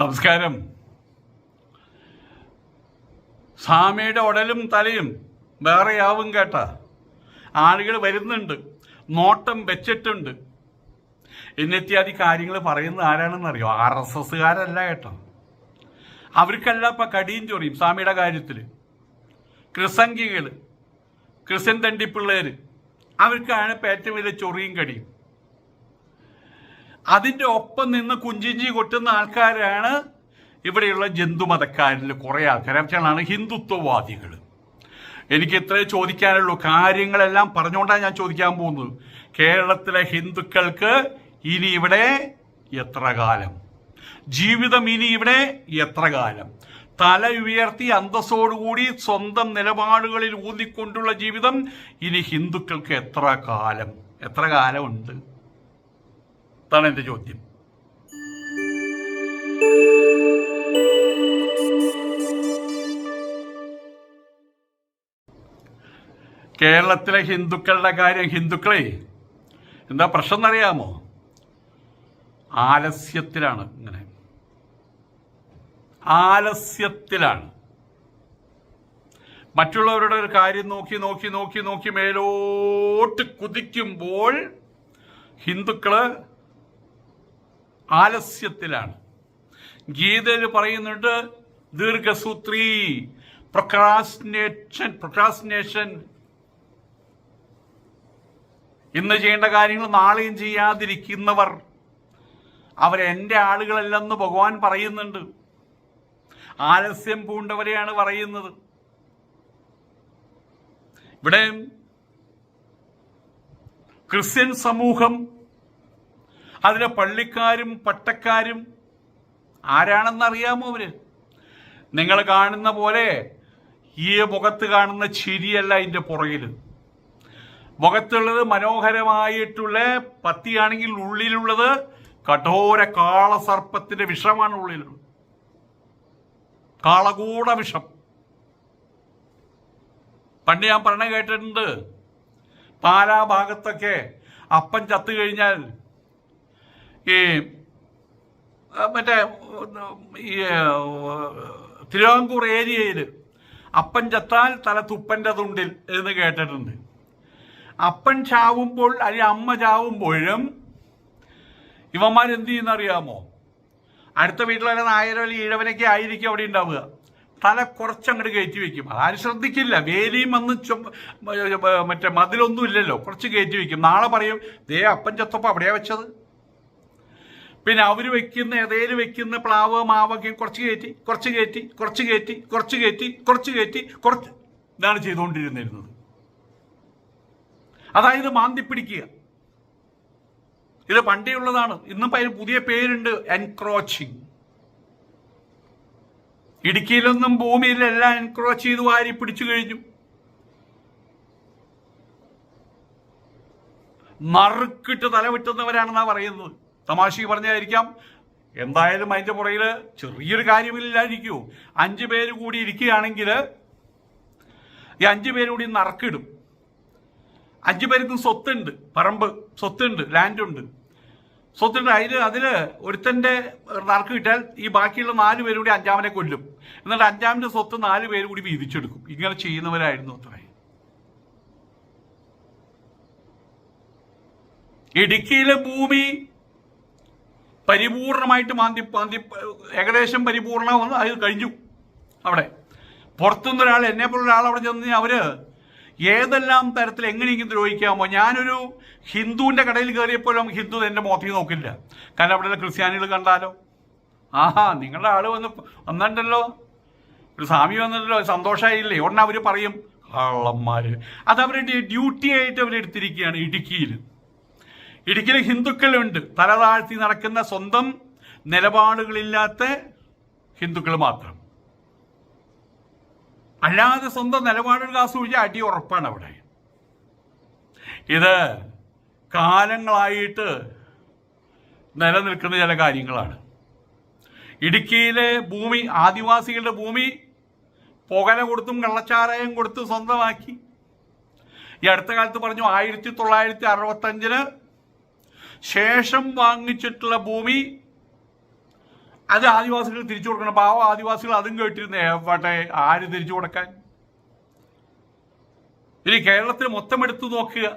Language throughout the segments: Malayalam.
നമസ്കാരം. സ്വാമിയുടെ ഉടലും തലയും വേറെയാവും കേട്ട. ആളുകൾ വരുന്നുണ്ട് നോട്ടം വെച്ചിട്ടുണ്ട്. എന്നിത്യാദി കാര്യങ്ങൾ പറയുന്നത് ആരാണെന്നറിയോ? ആർ എസ് എസ്സുകാരല്ല കേട്ടോ. അവർക്കല്ല ഇപ്പം കടിയും ചൊറിയും സ്വാമിയുടെ കാര്യത്തിൽ ക്രിസംഖികൾ ക്രിസ്ത്യൻ തണ്ടിപ്പിള്ളേർ അവർക്കാണ് ഇപ്പം ഏറ്റവും വലിയ ചൊറിയും കടിയും. അതിന്റെ ഒപ്പം നിന്ന് കുഞ്ചിഞ്ചി കൊട്ടുന്ന ആൾക്കാരാണ് ഇവിടെയുള്ള ജന്തുമതക്കാരിൽ കുറേ ആൾക്കാർ. അവരാണ് ഹിന്ദുത്വവാദികൾ. എനിക്ക് ഇത്രേ ചോദിക്കാനുള്ളൂ. കാര്യങ്ങളെല്ലാം പറഞ്ഞുകൊണ്ടാണ് ഞാൻ ചോദിക്കാൻ പോകുന്നത്. കേരളത്തിലെ ഹിന്ദുക്കൾക്ക് ഇനി ഇവിടെ എത്ര കാലം? ജീവിതം ഇനി ഇവിടെ എത്ര കാലം? തല ഉയർത്തി അന്തസ്സോടുകൂടി സ്വന്തം നിലപാടുകളിൽ ഊന്നിക്കൊണ്ടുള്ള ജീവിതം ഇനി ഹിന്ദുക്കൾക്ക് എത്ര കാലം? എത്ര കാലമുണ്ട്? അതാണ് എന്റെ ചോദ്യം. കേരളത്തിലെ ഹിന്ദുക്കളുടെ കാര്യം ഹിന്ദുക്കളെ എന്താ പ്രശ്നം എന്നറിയാമോ? ആലസ്യത്തിലാണ് ഇങ്ങനെ. ആലസ്യത്തിലാണ്. മറ്റുള്ളവരുടെ ഒരു കാര്യം നോക്കി നോക്കി നോക്കി നോക്കി മേലോട്ട് കുതിക്കുമ്പോൾ ഹിന്ദുക്കൾ ആലസ്യത്തിലാണ്. ഗീതയിൽ പറയുന്നുണ്ട് ദീർഘസൂത്രി പ്രൊക്രാസ്നേഷൻ പ്രൊക്രാസ്നേഷൻ ഇന്ന് ചെയ്യേണ്ട കാര്യങ്ങൾ നാളെയും ചെയ്യാതിരിക്കുന്നവർ അവരെന്റെ ആളുകളല്ലെന്ന് ഭഗവാൻ പറയുന്നുണ്ട്. ആലസ്യം പൂണ്ടവരെയാണ് പറയുന്നത്. ഇവിടെ ക്രിസ്ത്യൻ സമൂഹം അതിലെ പള്ളിക്കാരും പട്ടക്കാരും ആരാണെന്നറിയാമോ അവർ? നിങ്ങൾ കാണുന്ന പോലെ ഈ മുഖത്ത് കാണുന്ന ചിരിയല്ല ഇതിന്റെ പുറകിൽ മുഖത്തുള്ളത് മനോഹരമായിട്ടുള്ള പത്തിയാണെങ്കിൽ ഉള്ളിലുള്ളത് കഠോര കാളസർപ്പത്തിന്റെ വിഷമാണ് ഉള്ളിലുള്ളത്. കാളകൂട വിഷം. പണ്ട് ഞാൻ പറഞ്ഞ കേട്ടിട്ടുണ്ട് പാലാ ഭാഗത്തൊക്കെ അപ്പൻ ചത്തു കഴിഞ്ഞാൽ ഈ മറ്റേ ഈ തിരുവാങ്കൂർ ഏരിയയിൽ അപ്പൻ ചത്താൽ തല തുപ്പന്റെ തുണ്ടിൽ എന്ന് കേട്ടിട്ടുണ്ട്. അപ്പൻ ചാവുമ്പോൾ അല്ലെങ്കിൽ അമ്മ ചാവുമ്പോഴും ഇവന്മാർ എന്ത് ചെയ്യുന്നറിയാമോ? അടുത്ത വീട്ടിലെ നായരോ ഈഴവനൊക്കെ ആയിരിക്കും അവിടെ ഉണ്ടാവുക. തല കുറച്ചങ്ങോട്ട് കയറ്റി വെക്കും. അതാരും ശ്രദ്ധിക്കില്ല. വേലിയും വന്ന് മറ്റേ മതിലൊന്നും ഇല്ലല്ലോ. കുറച്ച് കയറ്റി വെക്കും. നാളെ പറയും ദേ അപ്പൻ ചത്തപ്പോൾ അവിടെയാ വെച്ചത്. പിന്നെ അവർ വെക്കുന്ന ഏതേലും വെക്കുന്ന പ്ലാവ് മാവൊക്കെ കുറച്ച് കയറ്റി കുറച്ച് കയറ്റി കുറച്ച് കയറ്റി കുറച്ച് കയറ്റി കുറച്ച് കയറ്റി കുറച്ച് ഇതാണ് ചെയ്തുകൊണ്ടിരുന്നിരുന്നത്. അതായത് മാന്തി പിടിക്കുക. ഇത് പണ്ടേ ഉള്ളതാണ്. ഇന്നും അതിന് പുതിയ പേരുണ്ട് എൻക്രോച്ചിങ് ഇടുക്കിയിലൊന്നും ഭൂമിയിലെല്ലാം എൻക്രോച്ച് ചെയ്ത് വാരി പിടിച്ചു കഴിഞ്ഞു. നറുക്കിട്ട് തലവിട്ടുന്നവരാണെന്നാ പറയുന്നത്. തമാശക്ക് പറഞ്ഞായിരിക്കാം. എന്തായാലും അതിന്റെ പുറകിൽ ചെറിയൊരു കാര്യമില്ലായിരിക്കൂ. അഞ്ച് പേര് കൂടി ഇരിക്കുകയാണെങ്കിൽ ഈ അഞ്ചു പേര് കൂടി നറക്കിടും. അഞ്ചു പേർക്കും സ്വത്തുണ്ട്. പറമ്പ് സ്വത്തുണ്ട്. ലാൻഡുണ്ട്. സ്വത്തുണ്ട്. അതിൽ അതിൽ ഒരുത്തന്റെ നറുക്ക് കിട്ടിയാൽ ഈ ബാക്കിയുള്ള നാല് പേര് കൂടി അഞ്ചാമനെ കൊല്ലും. എന്നിട്ട് അഞ്ചാമിന്റെ സ്വത്ത് നാല് പേര് കൂടി വീതിച്ചെടുക്കും. ഇങ്ങനെ ചെയ്യുന്നവരായിരുന്നു അത്രേ. ഇടുക്കിയിലെ ഭൂമി പരിപൂർണമായിട്ട് മാന്തി മാന്തി ഏകദേശം പരിപൂർണമെന്ന് അത് കഴിഞ്ഞു. അവിടെ. പുറത്തുനിന്ന് ഒരാൾ എന്നെ പോലുള്ള ഒരാൾ അവിടെ ചെന്ന് അവർ ഏതെല്ലാം തരത്തിൽ എങ്ങനെയെങ്കിലും ദ്രോഹിക്കാമോ? ഞാനൊരു ഹിന്ദുവിന്റെ കടയിൽ കയറിയപ്പോഴും ഹിന്ദു എന്റെ മോത്തി നോക്കില്ല. കാരണം അവിടെ ക്രിസ്ത്യാനികൾ കണ്ടാലോ? ആഹാ നിങ്ങളുടെ ആൾ വന്ന് വന്നിട്ടുണ്ടല്ലോ. ഒരു സ്വാമി വന്നിട്ടല്ലോ സന്തോഷമായില്ലേ ഉടനെ അവർ പറയും കള്ളന്മാര്. അത് അവരുടെ ഡ്യൂട്ടി ആയിട്ട് അവരെടുത്തിരിക്കുകയാണ് ഇടുക്കിയിൽ ഇടുക്കിയിലെ ഹിന്ദുക്കളുണ്ട്. തല താഴ്ത്തി നടക്കുന്ന സ്വന്തം നിലപാടുകളില്ലാത്ത ഹിന്ദുക്കൾ മാത്രം. അല്ലാതെ സ്വന്തം നിലപാടുകൾ സൂചി അടി ഉറപ്പാണ് അവിടെ. ഇത് കാലങ്ങളായിട്ട് നിലനിൽക്കുന്ന ചില കാര്യങ്ങളാണ്. ഇടുക്കിയിലെ ഭൂമി ആദിവാസികളുടെ ഭൂമി പുകല കൊടുത്തും കള്ളച്ചാരായം കൊടുത്തും സ്വന്തമാക്കി. ഈ അടുത്ത കാലത്ത് പറഞ്ഞു ആയിരത്തി തൊള്ളായിരത്തി അറുപത്തഞ്ചിന് ശേഷം വാങ്ങിച്ചിട്ടുള്ള ഭൂമി അത് ആദിവാസികൾ തിരിച്ചു കൊടുക്കണം. പാവ ആദിവാസികൾ അതും കേട്ടിരുന്നു എവട്ടെ ആര് തിരിച്ചു കൊടുക്കാൻ? ഇനി കേരളത്തിൽ മൊത്തം എടുത്തു നോക്കുക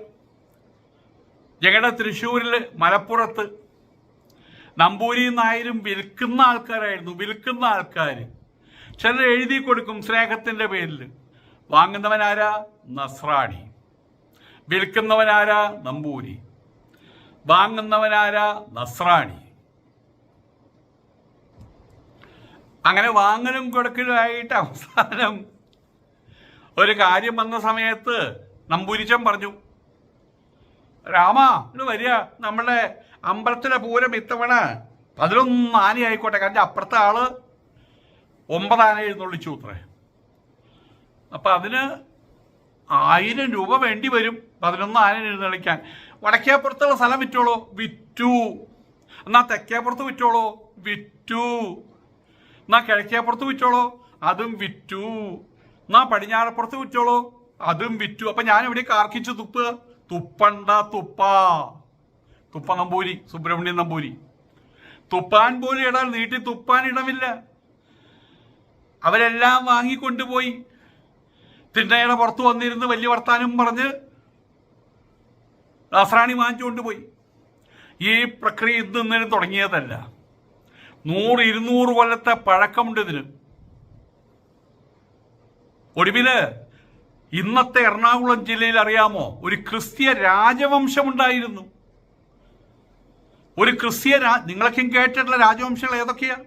ഞങ്ങളുടെ തൃശ്ശൂരിൽ മലപ്പുറത്ത് നമ്പൂരി നായരും വിൽക്കുന്ന ആൾക്കാരായിരുന്നു വിൽക്കുന്ന ആൾക്കാർ ചിലർ എഴുതി കൊടുക്കും സ്നേഹത്തിന്റെ പേരിൽ വാങ്ങുന്നവനാരാ? നസ്രാണി. വിൽക്കുന്നവനാരാ? നമ്പൂരി. വാങ്ങുന്നവനാരാ? നസ്രാണി. അങ്ങനെ വാങ്ങലും കൊടുക്കലുമായിട്ട് അവസാനം ഒരു കാര്യം വന്ന സമയത്ത് നമ്പൂരിച്ചൻ പറഞ്ഞു രാമ ഇത് വരിക. നമ്മുടെ അമ്പലത്തിലെ പൂരം ഇത്തവണ പതിനൊന്ന് ആനയായിക്കോട്ടെ കാരണം അപ്പുറത്തെ ആൾ ഒമ്പത് ആന എഴുന്നള്ളിച്ചു അത്രേ. അപ്പം അതിന് ആയിരം രൂപ വേണ്ടി വരും പതിനൊന്ന് ആന എഴുന്നള്ളിക്കാൻ. വടക്കേപ്പുറത്തുള്ള സ്ഥലം വിറ്റോളോ. വിറ്റു. എന്നാ തെക്കേപ്പുറത്ത് വിറ്റോളൂ. വിറ്റു. എന്നാ കിഴക്കേപ്പുറത്ത് വിറ്റോളൂ. അതും വിറ്റു. എന്നാ പടിഞ്ഞാറപ്പുറത്ത് വിറ്റോളോ. അതും വിറ്റു. അപ്പൊ ഞാൻ എവിടെ കാർക്കിച്ചു തുപ്പ്. തുപ്പണ്ട തുപ്പ. തുപ്പ നമ്പൂരി സുബ്രഹ്മണ്യൻ നമ്പൂരി. തുപ്പാൻ പോലും ഇടാൻ നീട്ടി തുപ്പാൻ ഇടമില്ല. അവരെല്ലാം വാങ്ങിക്കൊണ്ടുപോയി. തിണ്ണയുടെ പുറത്ത് വന്നിരുന്ന് വലിയ വർത്താനം പറഞ്ഞ് നസ്രാണി വാങ്ങിച്ചുകൊണ്ടുപോയി ഈ പ്രക്രിയ ഇന്ന് തുടങ്ങിയതല്ല. നൂറ് ഇരുന്നൂറ് കൊല്ലത്തെ പഴക്കമുണ്ട് ഇതിന്. ഒടുവിൽ ഇന്നത്തെ എറണാകുളം ജില്ലയിൽ അറിയാമോ? ഒരു ക്രിസ്തീയ രാജവംശമുണ്ടായിരുന്നു. ഒരു ക്രിസ്തീയ രാ നിങ്ങളൊക്കെ കേട്ടിട്ടുള്ള രാജവംശങ്ങൾ ഏതൊക്കെയാ?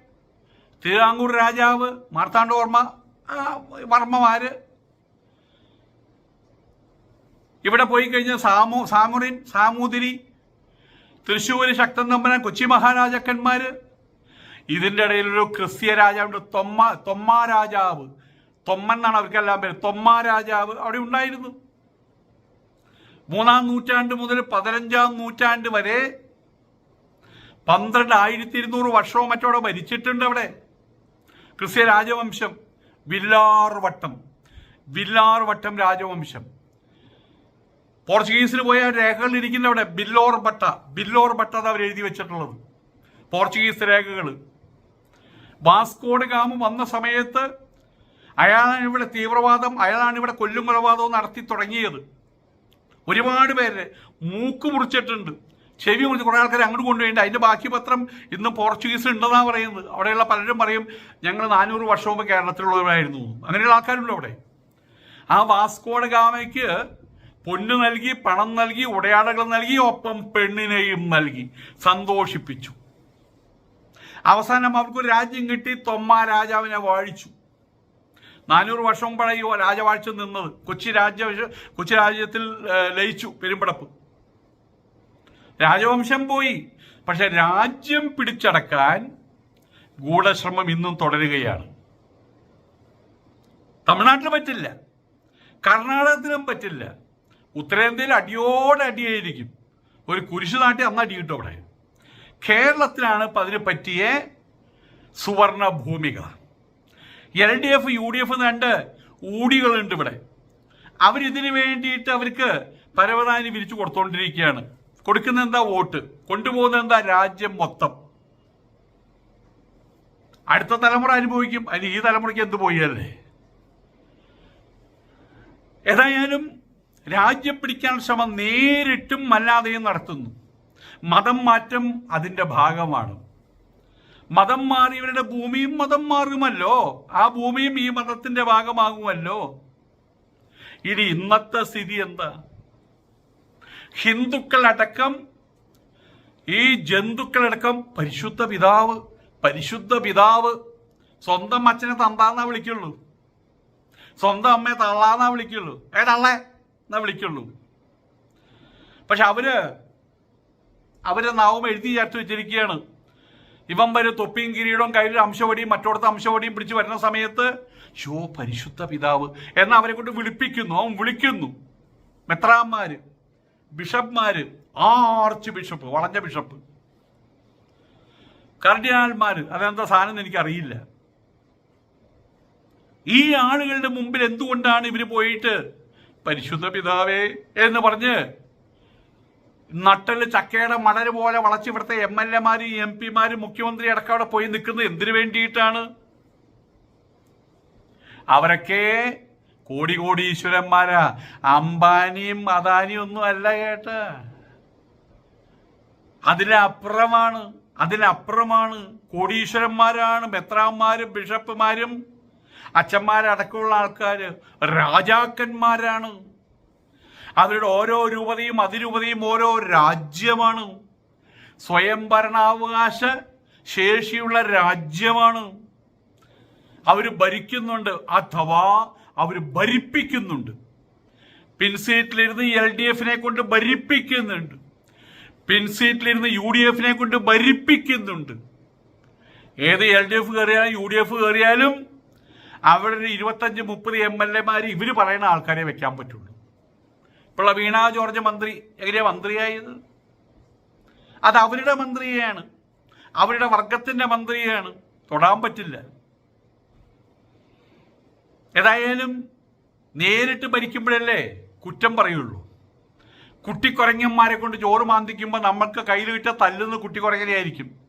തിരുവാങ്കൂർ രാജാവ് മാർത്താണ്ഡവർമ്മ വർമ്മമാര് ഇവിടെ പോയി കഴിഞ്ഞ സാമു സാമുറിൻ സാമൂതിരി തൃശ്ശൂര് ശക്തൻ തമ്പന കൊച്ചി മഹാരാജാക്കന്മാര് ഇതിന്റെ ഇടയിൽ ഒരു ക്രിസ്തീയ രാജാവുണ്ട് തൊമ്മ തൊമ്മ രാജാവ്. തൊമ്മൻ എന്നാണ് അവർക്കെല്ലാം പേര്. തൊമ്മ രാജാവ് അവിടെ ഉണ്ടായിരുന്നു. മൂന്നാം നൂറ്റാണ്ട് മുതൽ പതിനഞ്ചാം നൂറ്റാണ്ട് വരെ പന്ത്രണ്ട് ആയിരത്തി ഇരുന്നൂറ് വർഷവും മറ്റോടെ ഭരിച്ചിട്ടുണ്ട് അവിടെ. ക്രിസ്ത്യ രാജവംശം വില്ലാർ വട്ടം വില്ലാർ വട്ടം രാജവംശം. പോർച്ചുഗീസിൽ പോയ രേഖകൾ ഇരിക്കുന്ന അവിടെ ബില്ലോർ ബട്ട ബില്ലോർ ബട്ട അവർ എഴുതി വെച്ചിട്ടുള്ളത്. പോർച്ചുഗീസ് രേഖകൾ. വാസ്കോഡ് ഗാമ വന്ന സമയത്ത് അയാളാണ് ഇവിടെ തീവ്രവാദം അയാളാണ് ഇവിടെ കൊല്ലും കൊലപാതകം നടത്തി തുടങ്ങിയത്. ഒരുപാട് പേര് മൂക്ക് മുറിച്ചിട്ടുണ്ട്. ചെവി മുറിച്ച് കുറേ ആൾക്കാർ അങ്ങോട്ട് കൊണ്ടുപോയിട്ട് അതിന്റെ ബാക്കി പത്രം ഇന്ന് പോർച്ചുഗീസിൽ ഉണ്ടെന്നാണ് പറയുന്നത്. അവിടെയുള്ള പലരും പറയും ഞങ്ങൾ നാനൂറ് വർഷം മുമ്പ് കേരളത്തിലുള്ളവരായിരുന്നു. അങ്ങനെയുള്ള ആൾക്കാരുണ്ട് അവിടെ. ആ വാസ്കോഡ് ഗാമയ്ക്ക് പൊന്ന് നൽകി പണം നൽകി ഉടയാടകൾ നൽകി ഒപ്പം പെണ്ണിനെയും നൽകി. സന്തോഷിപ്പിച്ചു. അവസാനം അവർക്ക് രാജ്യം കിട്ടി. തൊമ്മ രാജാവിനെ വാഴിച്ചു. നാനൂറ് വർഷം മുമ്പാണ് ഈ രാജവാഴ്ച നിന്നത്. കൊച്ചി രാജ്യ കൊച്ചി രാജ്യത്തിൽ ലയിച്ചു പെരുമ്പടപ്പ്. രാജവംശം പോയി. പക്ഷെ രാജ്യം പിടിച്ചടക്കാൻ ഗൂഢശ്രമം ഇന്നും തുടരുകയാണ്. തമിഴ്നാട്ടിൽ പറ്റില്ല. കർണാടകത്തിലും പറ്റില്ല. ഉത്തരേന്ത്യയിൽ അടിയോടടിയായിരിക്കും ഒരു കുരിശു നാട്ടി അന്ന് അടി കിട്ടും അവിടെ. കേരളത്തിലാണ് ഇപ്പം അതിന് പറ്റിയ സുവർണ ഭൂമിക L D F U D F രണ്ട് ഊടികളുണ്ട് ഇവിടെ. അവരിതിനു വേണ്ടിയിട്ട് അവർക്ക് പരവതാനി വിരിച്ചു കൊടുത്തോണ്ടിരിക്കുകയാണ്. കൊടുക്കുന്ന എന്താ വോട്ട്? കൊണ്ടുപോകുന്ന എന്താ രാജ്യം മൊത്തം? അടുത്ത തലമുറ അനുഭവിക്കും. അതിന് ഈ തലമുറയ്ക്ക് എന്ത് പോയല്ലേ ഏതായാലും രാജ്യം പിടിക്കാൻ ശ്രമം നേരിട്ടും അല്ലാതെയും നടത്തുന്നു. മതം മാറ്റം അതിന്റെ ഭാഗമാണ്. മതം മാറിയവരുടെ ഭൂമിയും മതം മാറുമല്ലോ? ആ ഭൂമിയും ഈ മതത്തിന്റെ ഭാഗമാകുമല്ലോ? ഇനി ഇന്നത്തെ സ്ഥിതി എന്താ? ഹിന്ദുക്കളടക്കം ഈ ജന്തുക്കളടക്കം പരിശുദ്ധ പിതാവ് പരിശുദ്ധ പിതാവ് സ്വന്തം അച്ഛനെ തന്താന്നാ വിളിക്കുള്ളൂ. സ്വന്തം അമ്മയെ തള്ളാന്നാ വിളിക്കുള്ളൂ. ഏ തള്ളേ? എന്നാ വിളിക്കുള്ളൂ. പക്ഷെ അവർ അവരെ നാവും എഴുതി ചേർത്ത് വെച്ചിരിക്കുകയാണ്. ഇവൻ വരും തൊപ്പിയും കിരീടവും കയ്യിൽ അംശവടിയും മറ്റോടത്തെ അംശവടിയും പിടിച്ച് വരുന്ന സമയത്ത് ഷോ പരിശുദ്ധ പിതാവ് എന്ന് അവരെ കൊണ്ട് വിളിപ്പിക്കുന്നു. അവൻ വിളിക്കുന്നു. മെത്രാന്മാര് ബിഷപ്പ്മാര് ആർച്ച് ബിഷപ്പ് വളഞ്ഞ ബിഷപ്പ്. കർഡിനാൽമാര് അതെന്താ സാധനം എനിക്കറിയില്ല. ഈ ആളുകളുടെ മുമ്പിൽ എന്തുകൊണ്ടാണ് ഇവർ പോയിട്ട് പരിശുദ്ധ പിതാവേ എന്ന് പറഞ്ഞ് നട്ടൽ ചക്കയുടെ മണൽ പോലെ വളച്ച് ഇവിടുത്തെ എം എൽ എമാരും എം പിമാരും മുഖ്യമന്ത്രി അടക്കം അവിടെ പോയി നിൽക്കുന്നത് എന്തിനു വേണ്ടിയിട്ടാണ്? അവരൊക്കെ കോടി കോടി ഈശ്വരന്മാരാ അംബാനിയും അദാനിയും ഒന്നും അല്ല കേട്ട അതിനപ്പുറമാണ് അതിനപ്പുറമാണ് കോടീശ്വരന്മാരാണ് മെത്രാന്മാരും ബിഷപ്പുമാരും അച്ഛന്മാരടക്കമുള്ള ആൾക്കാർ രാജാക്കന്മാരാണ്. അവരുടെ ഓരോ രൂപതയും അതിരൂപതയും ഓരോ രാജ്യമാണ്. സ്വയംഭരണാവകാശ ശേഷിയുള്ള രാജ്യമാണ്. അവർ ഭരിക്കുന്നുണ്ട്. അഥവാ അവർ ഭരിപ്പിക്കുന്നുണ്ട്. പിൻസീറ്റിലിരുന്ന് എൽ ഡി എഫിനെ കൊണ്ട് ഭരിപ്പിക്കുന്നുണ്ട്. പിൻസീറ്റിലിരുന്ന് യു ഡി എഫിനെ കൊണ്ട് ഭരിപ്പിക്കുന്നുണ്ട്. ഏത് എൽ ഡി എഫ് കയറിയാലും യു ഡി എഫ് കയറിയാലും അവരുടെ ഇരുപത്തഞ്ച് മുപ്പത് എം എൽ എമാർ ഇവർ പറയുന്ന ആൾക്കാരെ വെക്കാൻ പറ്റുള്ളൂ. ഇപ്പോഴുള്ള വീണ ജോർജ് മന്ത്രി എങ്ങനെയാ മന്ത്രിയായത്? അത് അവരുടെ മന്ത്രിയാണ് അവരുടെ വർഗത്തിന്റെ മന്ത്രിയാണ് തൊടാൻ പറ്റില്ല. ഏതായാലും നേരിട്ട് ഭരിക്കുമ്പോഴല്ലേ കുറ്റം പറയുള്ളൂ. കുട്ടിക്കുരങ്ങന്മാരെ കൊണ്ട് ചോറ് മാന്തിക്കുമ്പോൾ നമ്മൾക്ക് കയ്യിൽ കിട്ടിയ തല്ലുന്ന കുട്ടിക്കുരങ്ങനെയായിരിക്കും.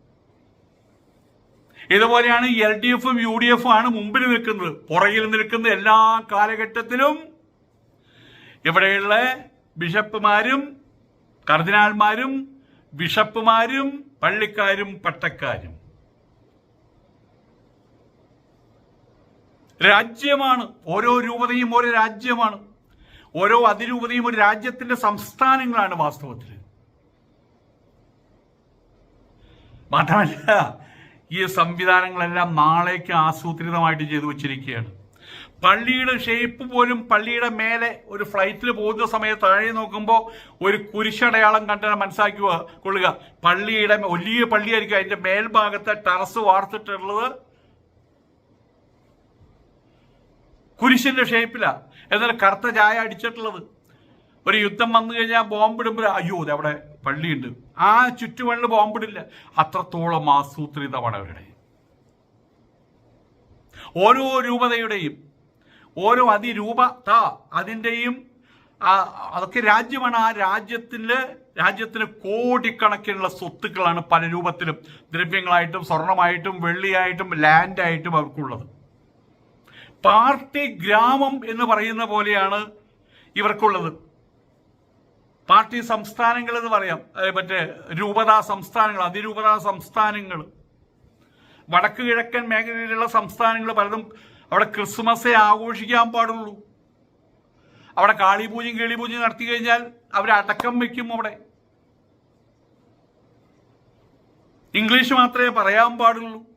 ഇതുപോലെയാണ് എൽ ഡി എഫും യു ഡി എഫും ആണ് മുമ്പിൽ നിൽക്കുന്നത്. പുറകിൽ നിൽക്കുന്ന എല്ലാ കാലഘട്ടത്തിലും ഇവിടെയുള്ള ബിഷപ്പുമാരും കർദിനാൾമാരും ബിഷപ്പുമാരും പള്ളിക്കാരും പട്ടക്കാരും. രാജ്യമാണ്. ഓരോ രൂപതയും ഓരോ രാജ്യമാണ്. ഓരോ അതിരൂപതയും ഒരു രാജ്യത്തിന്റെ സംസ്ഥാനങ്ങളാണ് വാസ്തവത്തിൽ മാത്രമല്ല ഈ സംവിധാനങ്ങളെല്ലാം നാളേക്ക് ആസൂത്രിതമായിട്ട് ചെയ്തു വെച്ചിരിക്കുകയാണ്. പള്ളിയുടെ ഷേപ്പ് പോലും പള്ളിയുടെ മേലെ ഒരു ഫ്ലൈറ്റിൽ പോകുന്ന സമയത്ത് താഴെ നോക്കുമ്പോൾ ഒരു കുരിശടയാളം കണ്ടാൽ മനസ്സിലാക്കി കൊള്ളുക. പള്ളിയുടെ വലിയ പള്ളിയായിരിക്കും അതിന്റെ മേൽഭാഗത്തെ ടെറസ് വാർത്തിട്ടുള്ളത്. കുരിശിന്റെ ഷേപ്പിലാ എന്നാൽ കറുത്ത ചായ അടിച്ചിട്ടുള്ളത്. ഒരു യുദ്ധം വന്നു കഴിഞ്ഞാൽ ബോംബിടുമ്പോൾ അയ്യോ അവിടെ പള്ളിയുണ്ട്. ആ ചുറ്റുവണ്ണിൽ ബോംബിടില്ല. അത്രത്തോളം ആസൂത്രിതമാണ് അവരുടെ ഓരോ രൂപതയുടെയും ഓരോ അതിരൂപത അതിന്റെയും അതൊക്കെ രാജ്യമാണ്. ആ രാജ്യത്തിന് രാജ്യത്തിന് കോടിക്കണക്കിനുള്ള സ്വത്തുക്കളാണ് പല രൂപത്തിലും ദ്രവ്യങ്ങളായിട്ടും സ്വർണമായിട്ടും വെള്ളിയായിട്ടും ലാൻഡായിട്ടും അവർക്കുള്ളത്. പാർട്ടി ഗ്രാമം എന്ന് പറയുന്ന പോലെയാണ് ഇവർക്കുള്ളത്. പാർട്ടി സംസ്ഥാനങ്ങൾ എന്ന് പറയാം. മറ്റേ രൂപതാ സംസ്ഥാനങ്ങൾ അതിരൂപതാ സംസ്ഥാനങ്ങൾ. വടക്ക് കിഴക്കൻ മേഖലയിലുള്ള സംസ്ഥാനങ്ങൾ പലതും അവിടെ ക്രിസ്മസേ ആഘോഷിക്കാൻ പാടുള്ളൂ. അവിടെ കാളിപൂജയും കേളിപൂജയും നടത്തി കഴിഞ്ഞാൽ അവർ അടക്കം വെക്കും അവിടെ. ഇംഗ്ലീഷ് മാത്രമേ പറയാൻ പാടുള്ളൂ.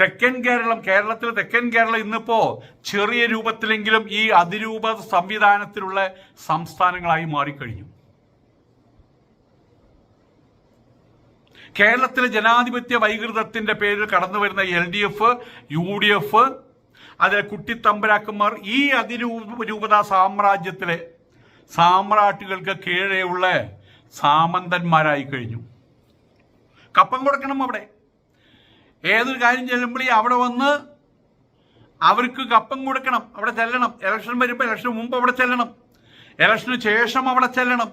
തെക്കൻ കേരളം കേരളത്തിൽ തെക്കൻ കേരളം ഇന്നിപ്പോ ചെറിയ രൂപത്തിലെങ്കിലും ഈ അതിരൂപ സംവിധാനത്തിലുള്ള സംസ്ഥാനങ്ങളായി മാറിക്കഴിഞ്ഞു. കേരളത്തിലെ ജനാധിപത്യ വൈകൃതത്തിന്റെ പേരിൽ കടന്നു വരുന്ന L D F U D F അതിലെ കുട്ടിത്തമ്പരാക്കന്മാർ ഈ അതിരൂപത സാമ്രാജ്യത്തിലെ സാമ്രാട്ടുകൾക്ക് കീഴെയുള്ള സാമന്തന്മാരായി കഴിഞ്ഞു. കപ്പം കൊടുക്കണം അവിടെ. ഏതൊരു കാര്യം ചെല്ലുമ്പോഴേ അവിടെ വന്ന് അവർക്ക് കപ്പം കൊടുക്കണം അവിടെ ചെല്ലണം. ഇലക്ഷൻ വരുമ്പോൾ ഇലക്ഷന് മുമ്പ് അവിടെ ചെല്ലണം. ഇലക്ഷന് ശേഷം അവിടെ ചെല്ലണം.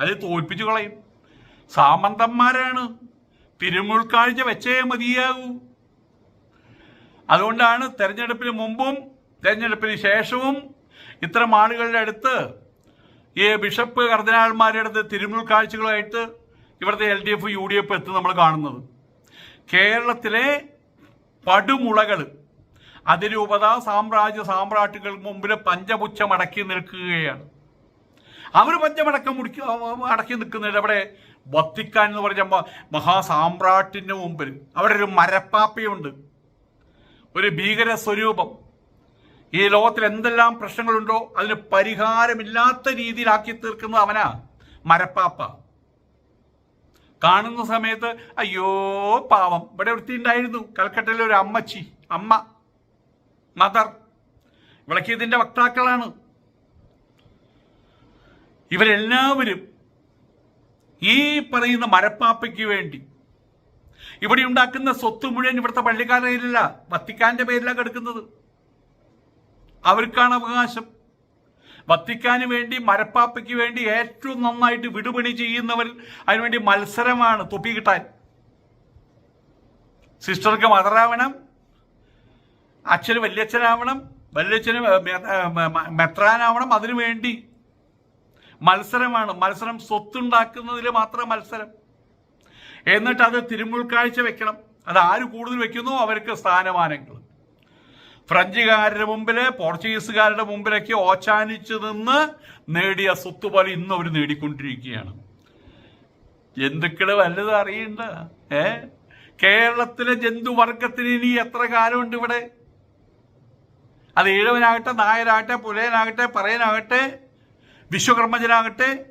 അത് തോൽപ്പിച്ചു കളയും. സാമന്തന്മാരാണ്. തിരുമുൾക്കാഴ്ച വെച്ചേ മതിയാകൂ. അതുകൊണ്ടാണ് തെരഞ്ഞെടുപ്പിന് മുമ്പും തെരഞ്ഞെടുപ്പിന് ശേഷവും ഇത്തരം ആളുകളുടെ അടുത്ത് ഈ ബിഷപ്പ് കർദിനാൾമാരുടെ അടുത്ത് തിരുമുൾക്കാഴ്ചകളുമായിട്ട് ഇവിടുത്തെ L D F U D F എത്തും നമ്മൾ കാണുന്നത്. കേരളത്തിലെ പടുമുളകൾ അതിരൂപത സാമ്രാജ്യ സാമ്രാട്ടുകൾ മുമ്പിൽ പഞ്ചപുച്ഛം അടക്കി നിൽക്കുകയാണ്. അവർ പഞ്ചമടക്കം മുടിക്ക അടക്കി നിൽക്കുന്നുണ്ട് അവിടെ വത്തിക്കാൻ എന്ന് പറഞ്ഞ മഹാസാമ്രാട്ടിന്റെ മുമ്പിൽ അവിടെ ഒരു മരപ്പാപ്പയുണ്ട്. ഒരു ഭീകര സ്വരൂപം. ഈ ലോകത്തിൽ എന്തെല്ലാം പ്രശ്നങ്ങളുണ്ടോ അതിന് പരിഹാരമില്ലാത്ത രീതിയിലാക്കി തീർക്കുന്നത് അവനാ മരപ്പാപ്പ. കാണുന്ന സമയത്ത് അയ്യോ പാവം. ഇവിടെ വൃത്തി ഉണ്ടായിരുന്നു കൽക്കട്ടയിലെ ഒരു അമ്മച്ചി അമ്മ മദർ. ഇവളൊക്കെ ഇതിന്റെ വക്താക്കളാണ്. ഇവരെല്ലാവരും ഈ പറയുന്ന മരപ്പാപ്പയ്ക്ക് വേണ്ടി ഇവിടെ ഉണ്ടാക്കുന്ന സ്വത്ത് മുഴുവൻ ഇവിടുത്തെ പള്ളിക്കാരുടെ കയ്യിലല്ല വത്തിക്കാന്റെ പേരിലാണ് കിടക്കുന്നത്. അവർക്കാണ് അവകാശം. വത്തിക്കാന് വേണ്ടി മരപ്പാപ്പയ്ക്ക് വേണ്ടി ഏറ്റവും നന്നായിട്ട് വിടുപണി ചെയ്യുന്നവർ അതിനുവേണ്ടി മത്സരമാണ് തൊപ്പി കിട്ടാൻ. സിസ്റ്റർക്ക് മദറാവണം അച്ഛന് വല്യച്ഛനാവണം വല്യച്ഛന് മെത്രാനാവണം അതിനു വേണ്ടി മത്സരമാണ്. മത്സരം സ്വത്തുണ്ടാക്കുന്നതിൽ മാത്രം മത്സരം. എന്നിട്ട് അത് തിരുമുൾക്കാഴ്ച വെക്കണം. അത് ആര് കൂടുതൽ വെക്കുന്നു അവർക്ക് സ്ഥാനമാനങ്ങൾ. ഫ്രഞ്ചുകാരുടെ മുമ്പിൽ പോർച്ചുഗീസുകാരുടെ മുമ്പിലൊക്കെ ഓച്ചാനിച്ചു നിന്ന് നേടിയ സ്വത്ത് പോലെ ഇന്ന് അവർ നേടിക്കൊണ്ടിരിക്കുകയാണ്. ജന്തുക്കൾ വല്ലതും അറിയണ്ട ഏ? കേരളത്തിലെ ജന്തുവർഗത്തിന് ഇനി എത്ര കാലമുണ്ട് ഇവിടെ? അത് ഈഴവനാകട്ടെ നായരാകട്ടെ പുലയനാകട്ടെ പറയനാകട്ടെ വിശ്വകർമ്മജനാകട്ടെ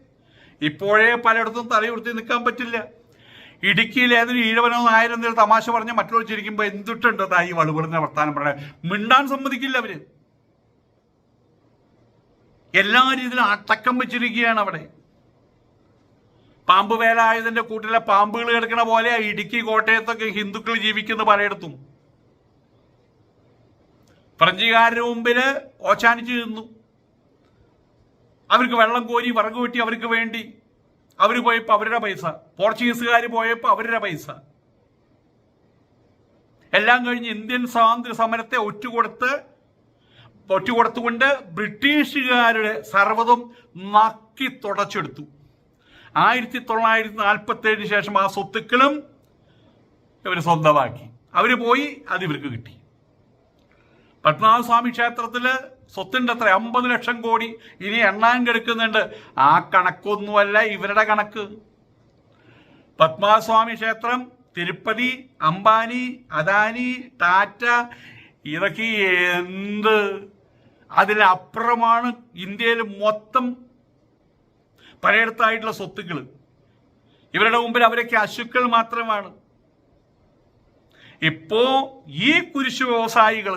ഇപ്പോഴേ പലയിടത്തും തലയുർത്തി നിൽക്കാൻ പറ്റില്ല. ഇടുക്കിയിൽ ഏതൊരു ഈഴവനോ നായരോ എന്തെങ്കിലും തമാശ പറഞ്ഞ് മറ്റുള്ളവർ ചിരിക്കുമ്പോൾ എന്തിട്ടുണ്ട് തായി വളുവളുന്ന വർത്താനം പറയാൻ മിണ്ടാൻ സമ്മതിക്കില്ല അവർ. എല്ലാ രീതിയിലും അടക്കം വെച്ചിരിക്കുകയാണ് അവിടെ. പാമ്പ് വേലായുധന്റെ കൂട്ടിലെ പാമ്പുകൾ കിടക്കണ പോലെ ഇടുക്കി കോട്ടയത്തൊക്കെ ഹിന്ദുക്കൾ ജീവിക്കുന്ന പലയിടത്തും. ഫ്രഞ്ചുകാരുടെ മുമ്പിൽ ഓച്ചാനിച്ചു നിന്നു. അവർക്ക് വെള്ളം കോരി വിറക് വെട്ടി അവർക്ക് വേണ്ടി അവർ പോയപ്പോൾ അവരുടെ പൈസ. പോർച്ചുഗീസുകാർ പോയപ്പോൾ അവരുടെ പൈസ. എല്ലാം കഴിഞ്ഞ് ഇന്ത്യൻ സ്വാതന്ത്ര്യ സമരത്തെ ഒറ്റുകൊടുത്ത് ഒറ്റുകൊടുത്തുകൊണ്ട് ബ്രിട്ടീഷുകാരുടെ സർവതും നക്കി തുടച്ചെടുത്തു. ആയിരത്തി തൊള്ളായിരത്തി നാൽപ്പത്തി ഏഴിന് ശേഷം ആ സ്വത്തുക്കളും ഇവർ സ്വന്തമാക്കി. അവർ പോയി അത് ഇവർക്ക് കിട്ടി. പത്മനാഭസ്വാമി ക്ഷേത്രത്തിൽ സ്വത്തുണ്ട് അത്ര അമ്പത് ലക്ഷം കോടി ഇനി എണ്ണാൻ കെടുക്കുന്നുണ്ട് ആ കണക്കൊന്നുമല്ല ഇവരുടെ കണക്ക്. പത്മാസ്വാമി ക്ഷേത്രം തിരുപ്പതി അംബാനി അദാനി ടാറ്റ ഇതൊക്കെ എന്ത്? അതിലപ്പുറമാണ് ഇന്ത്യയിൽ മൊത്തം പലയിടത്തായിട്ടുള്ള സ്വത്തുക്കൾ ഇവരുടെ മുമ്പിൽ അവരൊക്കെ അശുക്കൾ മാത്രമാണ്. ഇപ്പോ ഈ കുരിശു വ്യവസായികൾ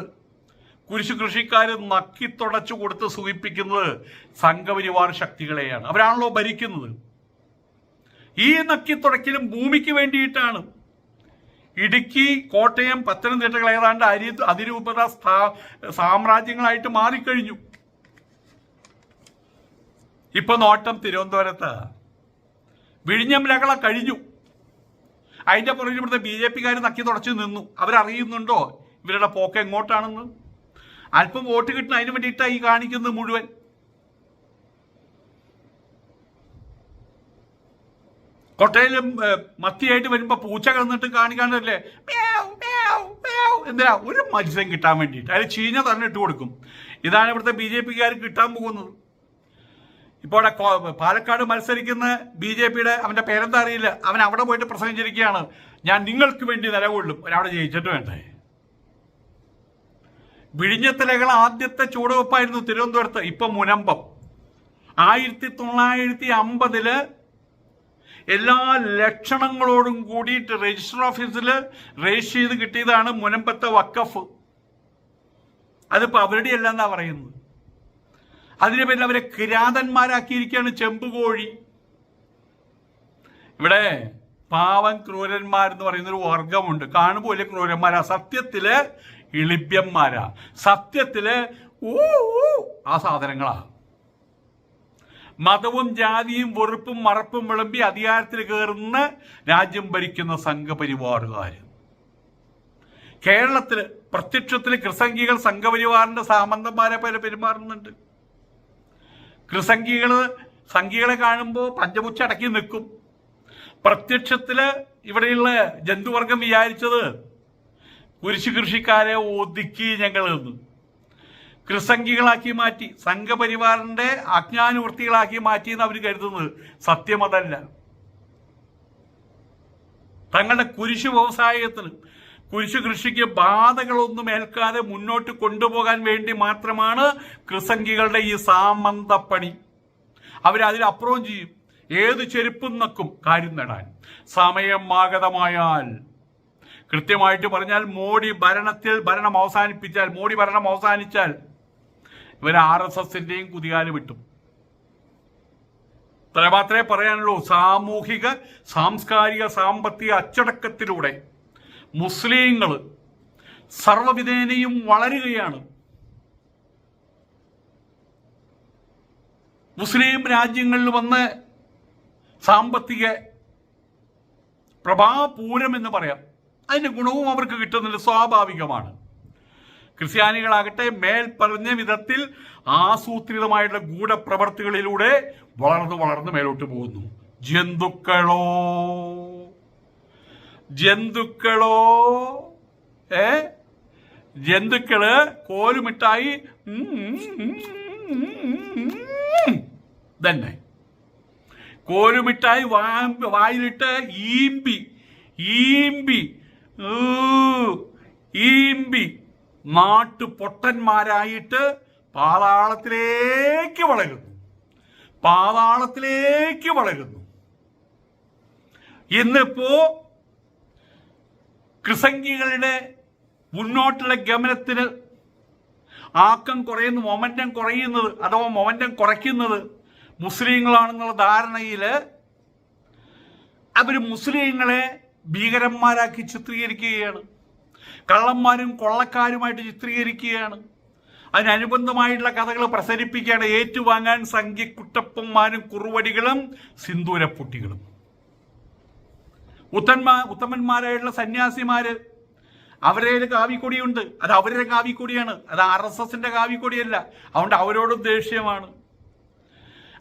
കുരിശു കൃഷിക്കാർ നക്കിത്തുടച്ചു കൊടുത്ത് സൂചിപ്പിക്കുന്നത് സംഘപരിവാർ ശക്തികളെയാണ്. അവരാണല്ലോ ഭരിക്കുന്നത്. ഈ നക്കി ഭൂമിക്ക് വേണ്ടിയിട്ടാണ്. ഇടുക്കി കോട്ടയം പത്തനംതിട്ടകൾ ഏതാണ്ട് അരി അതിരൂപത സാമ്രാജ്യങ്ങളായിട്ട് മാറിക്കഴിഞ്ഞു. ഇപ്പൊ നോട്ടം തിരുവനന്തപുരത്ത്. വിഴിഞ്ഞം ലകള കഴിഞ്ഞു. അതിന്റെ പുറകിൽ ഇവിടുത്തെ ബി ജെ പിക്കാർ നക്കി തുടച്ചു നിന്നു. അവരറിയുന്നുണ്ടോ ഇവരുടെ പോക്ക് എങ്ങോട്ടാണെന്ന്? അല്പം വോട്ട് കിട്ടുന്ന അതിന് വേണ്ടിയിട്ടാണ് ഈ കാണിക്കുന്നത് മുഴുവൻ. കൊട്ടയിലും മത്തിയായിട്ട് വരുമ്പോ പൂച്ച കിടന്നിട്ട് കാണിക്കാണ്ടല്ലേ? എന്തിനാ? ഒരു മത്സ്യം കിട്ടാൻ വേണ്ടിയിട്ട്. അതിൽ ചീഞ്ഞ തന്നെ ഇട്ട് കൊടുക്കും. ഇതാണ് ഇവിടുത്തെ ബി ജെ പിക്കാർ കിട്ടാൻ പോകുന്നത്. ഇപ്പോൾ അവിടെ പാലക്കാട് മത്സരിക്കുന്ന ബി ജെ പിയുടെ അവന്റെ പേരെന്താ അറിയില്ല. അവൻ അവിടെ പോയിട്ട് പ്രസംഗിച്ചിരിക്കുകയാണ്. ഞാൻ നിങ്ങൾക്ക് വേണ്ടി നിലകൊള്ളും. ഒരാളെ ജയിച്ചിട്ട് വേണ്ടേ? വിഴിഞ്ഞത്തിലകൾ ആദ്യത്തെ ചുവടുവെപ്പായിരുന്നു തിരുവനന്തപുരത്ത് ഇപ്പൊ മുനമ്പം. ആയിരത്തി തൊള്ളായിരത്തി അമ്പതിൽ എല്ലാ ലക്ഷണങ്ങളോടും കൂടിയിട്ട് രജിസ്റ്റർ ഓഫീസിൽ രജിസ്റ്റർ ചെയ്ത് കിട്ടിയതാണ് മുനമ്പത്തെ വക്കഫ് അതിപ്പോ അവരുടെ അല്ല എന്നാ പറയുന്നത്? അതിനെ പേരിൽ അവരെ കിരാതന്മാരാക്കിയിരിക്കുകയാണ് ചെമ്പുകോഴി. ഇവിടെ പാവം ക്രൂരന്മാരെന്ന് പറയുന്ന ഒരു വർഗമുണ്ട് കാണുമ്പോൾ വലിയ ക്രൂരന്മാരാ. സത്യത്തിൽ ഇളിഭ്യന്മാരാ സത്യത്തിൽ ആ സാധനങ്ങളാ. മതവും ജാതിയും വെറുപ്പും മറപ്പും വിളമ്പി അധികാരത്തിൽ കയറുന്ന രാജ്യം ഭരിക്കുന്ന സംഘപരിവാറുകാർ കേരളത്തിൽ പ്രത്യക്ഷത്തിൽ ക്രിസംഗികൾ സംഘപരിവാറിന്റെ സാമന്തന്മാരെ പോലെ പെരുമാറുന്നുണ്ട്. ക്രിസംഗികൾ സംഘികളെ കാണുമ്പോൾ പഞ്ചമുച്ച അടക്കി നിൽക്കും. പ്രത്യക്ഷത്തിൽ ഇവിടെയുള്ള ജന്തുവർഗം വിചാരിച്ചത് കുരിശു കൃഷിക്കാരെ ഒതുക്കി ഞങ്ങൾ നിന്നു. കൃസംഖികളാക്കി മാറ്റി സംഘപരിവാറിന്റെ അജ്ഞാനുവൃത്തികളാക്കി മാറ്റി എന്ന് അവർ കരുതുന്നത് സത്യമതല്ല. തങ്ങളുടെ കുരിശു വ്യവസായത്തിന് കുരിശു കൃഷിക്ക് ബാധകളൊന്നും ഏൽക്കാതെ മുന്നോട്ട് കൊണ്ടുപോകാൻ വേണ്ടി മാത്രമാണ് കൃസംഖികളുടെ ഈ സാമന്തപ്പണി അപ്രോം ചെയ്യും. ഏത് ചെരുപ്പും നക്കും. കാര്യം നേടാൻ. സമയം ആഗതമായാൽ കൃത്യമായിട്ട് പറഞ്ഞാൽ മോഡി ഭരണത്തിൽ ഭരണം അവസാനിപ്പിച്ചാൽ മോഡി ഭരണം അവസാനിച്ചാൽ ഇവർ ആർ എസ് എസിന്റെയും കുതികാൽ വിട്ടും. മാത്രമേ പറയാനുള്ളൂ. സാമൂഹിക സാംസ്കാരിക സാമ്പത്തിക അച്ചടക്കത്തിലൂടെ മുസ്ലിങ്ങൾ സർവവിധേനയും വളരുകയാണ്. മുസ്ലിം രാജ്യങ്ങളിൽ വന്ന് സാമ്പത്തിക പ്രഭാപൂരം എന്ന് പറയാം. അതിന്റെ ഗുണവും അവർക്ക് കിട്ടുന്നുണ്ട് സ്വാഭാവികമാണ് ക്രിസ്ത്യാനികളാകട്ടെ മേൽ പറഞ്ഞ വിധത്തിൽ ആസൂത്രിതമായിട്ടുള്ള ഗൂഢപ്രവർത്തികളിലൂടെ വളർന്നു വളർന്ന് മേലോട്ട് പോകുന്നു ജന്തുക്കളോ ജന്തുക്കളോ ഏ ജന്തുക്കൾ കോലുമിട്ടായി. തന്നെ കോലുമിട്ടായി വായിലിട്ട് ഈമ്പി ഈമ്പി ഈമ്പി. നാട്ടു പൊട്ടന്മാരായിട്ട് പാതാളത്തിലേക്ക് വളരുന്നു. പാതാളത്തിലേക്ക് വളരുന്നു. ഇന്നിപ്പോ കൃസംഗികളുടെ മുന്നോട്ടുള്ള ഗമനത്തിന് ആക്കം കുറയുന്നു മൊമന്റം കുറയുന്നത് അഥവാ മൊമന്റം കുറയ്ക്കുന്നത് മുസ്ലിങ്ങളാണെന്നുള്ള ധാരണയിൽ അവർ മുസ്ലിങ്ങളെ ഭീകരന്മാരാക്കി ചിത്രീകരിക്കുകയാണ്. കള്ളന്മാരും കൊള്ളക്കാരുമായിട്ട് ചിത്രീകരിക്കുകയാണ്. അതിനനുബന്ധമായിട്ടുള്ള കഥകൾ പ്രസരിപ്പിക്കുകയാണ്. ഏറ്റുവാങ്ങാൻ സംഖ്യ കുട്ടപ്പന്മാരും കുറുവടികളും സിന്ദൂരപ്പൊട്ടികളും. ഉത്തന്മാ ഉത്തമന്മാരായിട്ടുള്ള സന്യാസിമാര് അവരുടെ കാവിക്കൊടിയുണ്ട്. അത് അവരുടെ കാവിക്കൊടിയാണ്. അത് ആർ എസ് എസിന്റെ കാവിക്കൊടിയല്ല. അതുകൊണ്ട് അവരോടും ദേഷ്യമാണ്.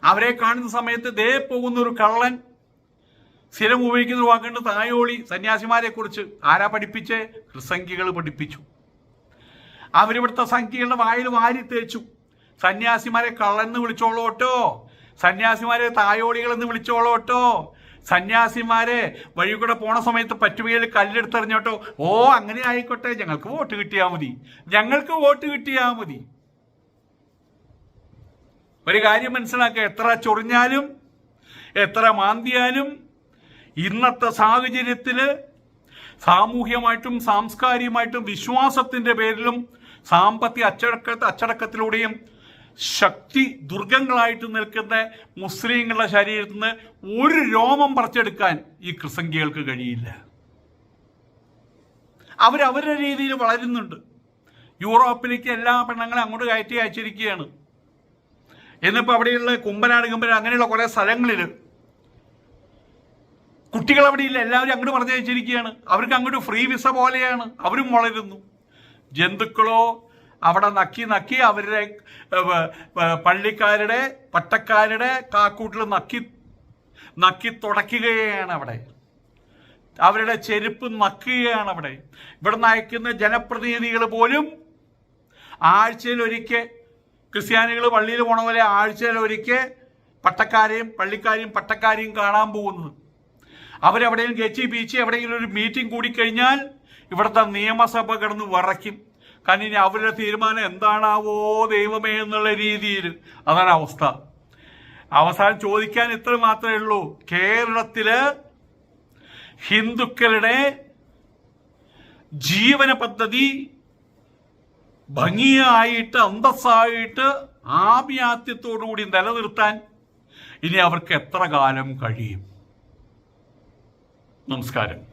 അവരെ കാണുന്ന സമയത്ത് ദേ പോകുന്ന ഒരു കള്ളൻ സ്ഥിരം ഉപയോഗിക്കുന്ന വാക്കുണ്ട് തായോളി സന്യാസിമാരെ കുറിച്ച് ആരാ പഠിപ്പിച്ച്? സംഖ്യകൾ പഠിപ്പിച്ചു. അവരിവിടുത്തെ സംഖ്യകളുടെ വായിൽ വാരി തേച്ചു. സന്യാസിമാരെ കള്ളെന്ന് വിളിച്ചോളോട്ടോ സന്യാസിമാരെ തായോളികൾ എന്ന് വിളിച്ചോളോട്ടോ സന്യാസിമാരെ വഴി കൂടെ പോണ സമയത്ത് പറ്റുകയിൽ കല്ലെടുത്തെറിഞ്ഞോട്ടോ ഓ അങ്ങനെ ആയിക്കോട്ടെ. ഞങ്ങൾക്ക് വോട്ട് കിട്ടിയാൽ മതി. ഞങ്ങൾക്ക് വോട്ട് കിട്ടിയാൽ മതി. ഒരു കാര്യം മനസ്സിലാക്കുക. എത്ര ചൊറിഞ്ഞാലും എത്ര മാന്തിയാലും ഇന്നത്തെ സാഹചര്യത്തിൽ സാമൂഹ്യമായിട്ടും സാംസ്കാരികമായിട്ടും വിശ്വാസത്തിന്റെ പേരിലും സാമ്പത്തിക അച്ചടക്ക അച്ചടക്കത്തിലൂടെയും ശക്തി ദുർഗങ്ങളായിട്ട് നിൽക്കുന്ന മുസ്ലിങ്ങളുടെ ശരീരത്തിൽ നിന്ന് ഒരു രോമം പറിച്ചെടുക്കാൻ ഈ ക്രിസംഖ്യകൾക്ക് കഴിയില്ല. അവരവരുടെ രീതിയിൽ വളരുന്നുണ്ട്. യൂറോപ്പിലേക്ക് എല്ലാ പെണ്ണുങ്ങളെ അങ്ങോട്ട് കയറ്റി അയച്ചിരിക്കുകയാണ്. എന്നിപ്പോൾ അവിടെയുള്ള കുമ്പനാട് കുമ്പനാട് അങ്ങനെയുള്ള കുറേ സ്ഥലങ്ങളിൽ കുട്ടികൾ അവിടെ ഇല്ല എല്ലാവരും അങ്ങോട്ട് പറഞ്ഞയച്ചിരിക്കുകയാണ് അവർക്ക് അങ്ങോട്ട് ഫ്രീ വിസ പോലെയാണ്. അവരും വളരുന്നു ജന്തുക്കളോ അവിടെ നക്കി നക്കി അവരുടെ പള്ളിക്കാരുടെ പട്ടക്കാരുടെ കാക്കൂട്ടിൽ നക്കി നക്കി തുടക്കുകയാണ് അവിടെ. അവരുടെ ചെരുപ്പ് നക്കുകയാണ് അവിടെ. ഇവിടെ നയിക്കുന്ന ജനപ്രതിനിധികൾ പോലും ആഴ്ചയിൽ ഒരിക്കൽ ക്രിസ്ത്യാനികൾ പള്ളിയിൽ പോണ പോലെ ആഴ്ചയിൽ ഒരിക്കൽ പട്ടക്കാരെയും പള്ളിക്കാരെയും പട്ടക്കാരെയും കാണാൻ പോകുന്നത്. അവരെവിടെയും ഗച്ചി ബീച്ച് എവിടെയെങ്കിലും ഒരു മീറ്റിംഗ് കൂടിക്കഴിഞ്ഞാൽ ഇവിടുത്തെ നിയമസഭ കിടന്ന് വറയ്ക്കും. കാരണം ഇനി അവരുടെ തീരുമാനം എന്താണാവോ ദൈവമേ എന്നുള്ള രീതിയിൽ അതാണ് അവസ്ഥ. അവസാനം ചോദിക്കാൻ ഇത്ര മാത്രമേ ഉള്ളൂ. കേരളത്തിൽ ഹിന്ദുക്കളുടെ ജീവന പദ്ധതി ഭംഗിയായിട്ട് അന്തസ്സായിട്ട് ആഭിയാത്യത്തോടുകൂടി നിലനിർത്താൻ ഇനി അവർക്ക് എത്ര കാലം കഴിയും? നമസ്കാരം.